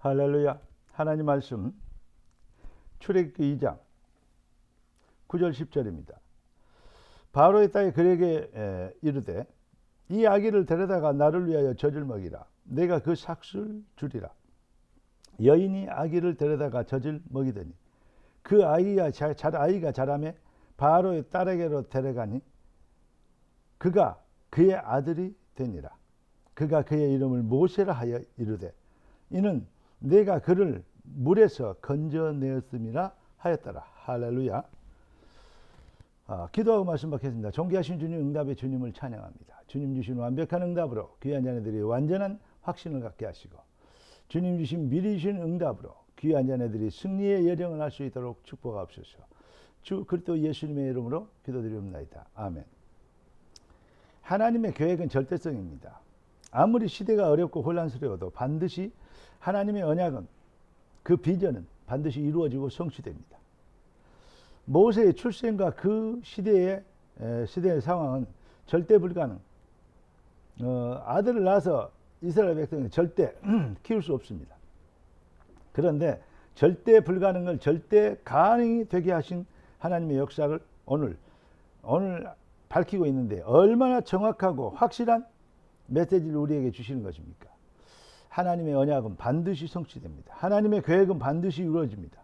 할렐루야. 하나님 말씀 출애굽기 2장 9절 10절입니다. 바로의 딸이 그에게 에, 이르되 이 아기를 데려다가 나를 위하여 젖을 먹이라. 내가 그 삭술 주리라. 여인이 아기를 데려다가 젖을 먹이더니 그 아이가 자, 자, 아이가 자라매 바로의 딸에게로 데려가니 그가 그의 아들이 되니라. 그가 그의 이름을 모세라 하여 이르되 이는 내가 그를 물에서 건져내었음이라 하였더라. 할렐루야. 아, 기도하고 말씀 받겠습니다. 존귀하신 주님 응답의 주님을 찬양합니다. 주님 주신 완벽한 응답으로 귀한 자녀들이 완전한 확신을 갖게 하시고 주님 주신 미리 주신 응답으로 귀한 자녀들이 승리의 여정을 할 수 있도록 축복하옵소서. 주 그리스도 예수님의 이름으로 기도드리옵나이다. 아멘. 하나님의 계획은 절대성입니다. 아무리 시대가 어렵고 혼란스러워도 반드시 하나님의 언약은 그 비전은 반드시 이루어지고 성취됩니다. 모세의 출생과 그 시대의 시대의 상황은 절대 불가능. 어, 아들을 낳아서 이스라엘 백성이 절대 키울 수 없습니다. 그런데 절대 불가능을 절대 가능이 되게 하신 하나님의 역사를 오늘 오늘 밝히고 있는데 얼마나 정확하고 확실한 메시지를 우리에게 주시는 것입니까? 하나님의 언약은 반드시 성취됩니다. 하나님의 계획은 반드시 이루어집니다.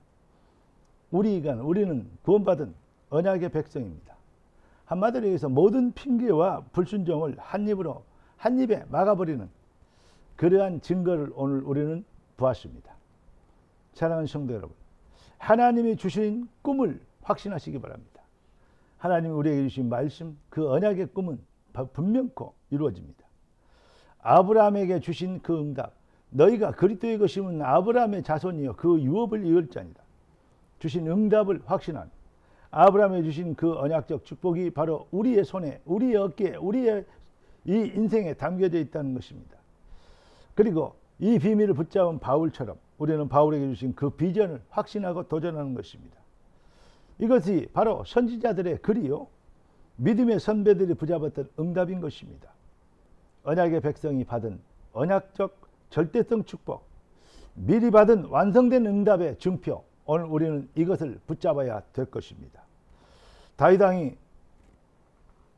우리가 우리는 구원받은 언약의 백성입니다. 한마디로 해서 모든 핑계와 불순종을 한 입으로 한 입에 막아버리는 그러한 증거를 오늘 우리는 보았습니다. 사랑하는 성도 여러분, 하나님이 주신 꿈을 확신하시기 바랍니다. 하나님이 우리에게 주신 말씀, 그 언약의 꿈은 분명코 이루어집니다. 아브라함에게 주신 그 응답, 너희가 그리스도의 것이면 아브라함의 자손이여 그 유업을 이을 자니라. 주신 응답을 확신한 아브라함에 주신 그 언약적 축복이 바로 우리의 손에, 우리의 어깨에, 우리의 이 인생에 담겨져 있다는 것입니다. 그리고 이 비밀을 붙잡은 바울처럼 우리는 바울에게 주신 그 비전을 확신하고 도전하는 것입니다. 이것이 바로 선지자들의 글이요. 믿음의 선배들이 붙잡았던 응답인 것입니다. 언약의 백성이 받은 언약적 절대성 축복, 미리 받은 완성된 응답의 증표, 오늘 우리는 이것을 붙잡아야 될 것입니다. 다윗 왕이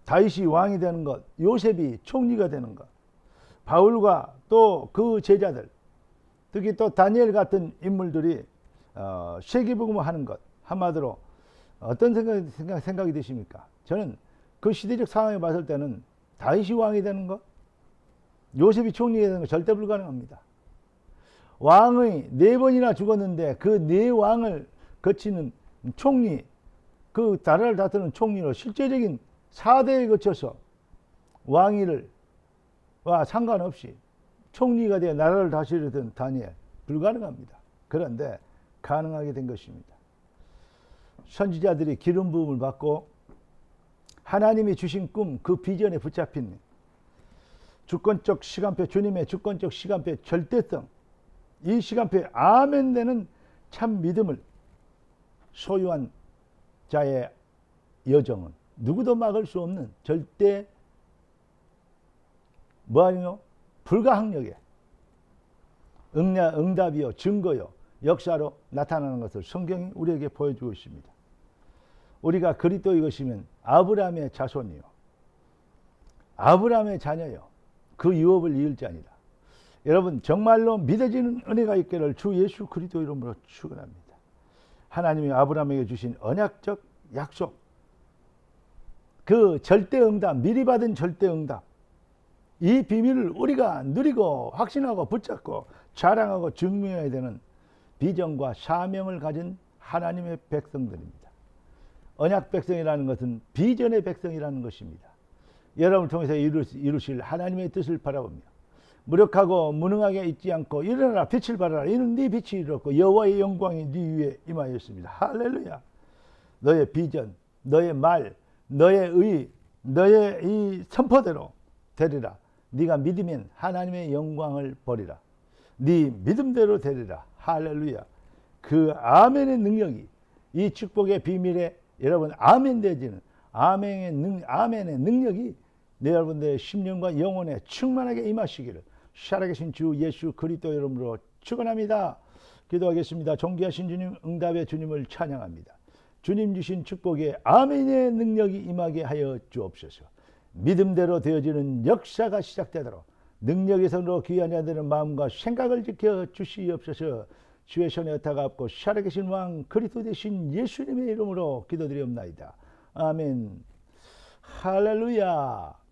다윗이 왕이 되는 것, 요셉이 총리가 되는 것, 바울과 또 그 제자들, 특히 또 다니엘 같은 인물들이 어, 세계복음을 하는 것 한마디로 어떤 생각, 생각, 생각이 드십니까? 저는 그 시대적 상황에 봤을 때는 다윗이 왕이 되는 것, 요셉이 총리가 되는 것 절대 불가능합니다. 왕의 네 번이나 죽었는데 그 네 왕을 거치는 총리, 그 나라를 다스리는 총리로 실제적인 사대에 거쳐서 왕위를 와 상관없이 총리가 되어 나라를 다스리던 다니엘 불가능합니다. 그런데 가능하게 된 것입니다. 선지자들이 기름 부음을 받고 하나님이 주신 꿈 그 비전에 붙잡힌 주권적 시간표 주님의 주권적 시간표 절대성 이 시간표에 아멘 되는 참 믿음을 소유한 자의 여정은 누구도 막을 수 없는 절대 뭐하뇨? 불가항력의 응냐, 응답이요, 증거요, 역사로 나타나는 것을 성경이 우리에게 보여주고 있습니다. 우리가 그리스도의 것이면 아브라함의 자손이요. 아브라함의 자녀요. 그 유업을 이을 자니라. 여러분 정말로 믿어지는 은혜가 있기를 주 예수 그리스도 이름으로 축원합니다. 하나님이 아브라함에게 주신 언약적 약속 그 절대 응답 미리 받은 절대 응답 이 비밀을 우리가 누리고 확신하고 붙잡고 자랑하고 증명해야 되는 비전과 사명을 가진 하나님의 백성들입니다. 언약 백성이라는 것은 비전의 백성이라는 것입니다. 여러분을 통해서 이루실 하나님의 뜻을 바라보며 무력하고 무능하게 있지 않고 일어나라 빛을 발하라 이는 네 빛이 이렇고 여호와의 영광이 네 위에 임하였습니다. 할렐루야. 너의 비전, 너의 말, 너의 의, 너의 이 선포대로 되리라. 네가 믿으면 하나님의 영광을 버리라. 네 믿음대로 되리라. 할렐루야. 그 아멘의 능력이 이 축복의 비밀에 여러분 아멘 되지는 아멘의 능 아멘의 능력이 내 여러분들의 심령과 영혼에 충만하게 임하시기를 살아계신 주 예수 그리스도 이름으로 축원합니다. 기도하겠습니다. 존귀하신 주님 응답의 주님을 찬양합니다. 주님 주신 축복에 아멘의 능력이 임하게 하여 주옵소서. 믿음대로 되어지는 역사가 시작되도록 능력의 손으로 귀한 자들의 마음과 생각을 지켜 주시옵소서. 주의 손에 다가옵고 살아계신 왕 그리스도 되신 예수님의 이름으로 기도드리옵나이다. 아멘. 할렐루야.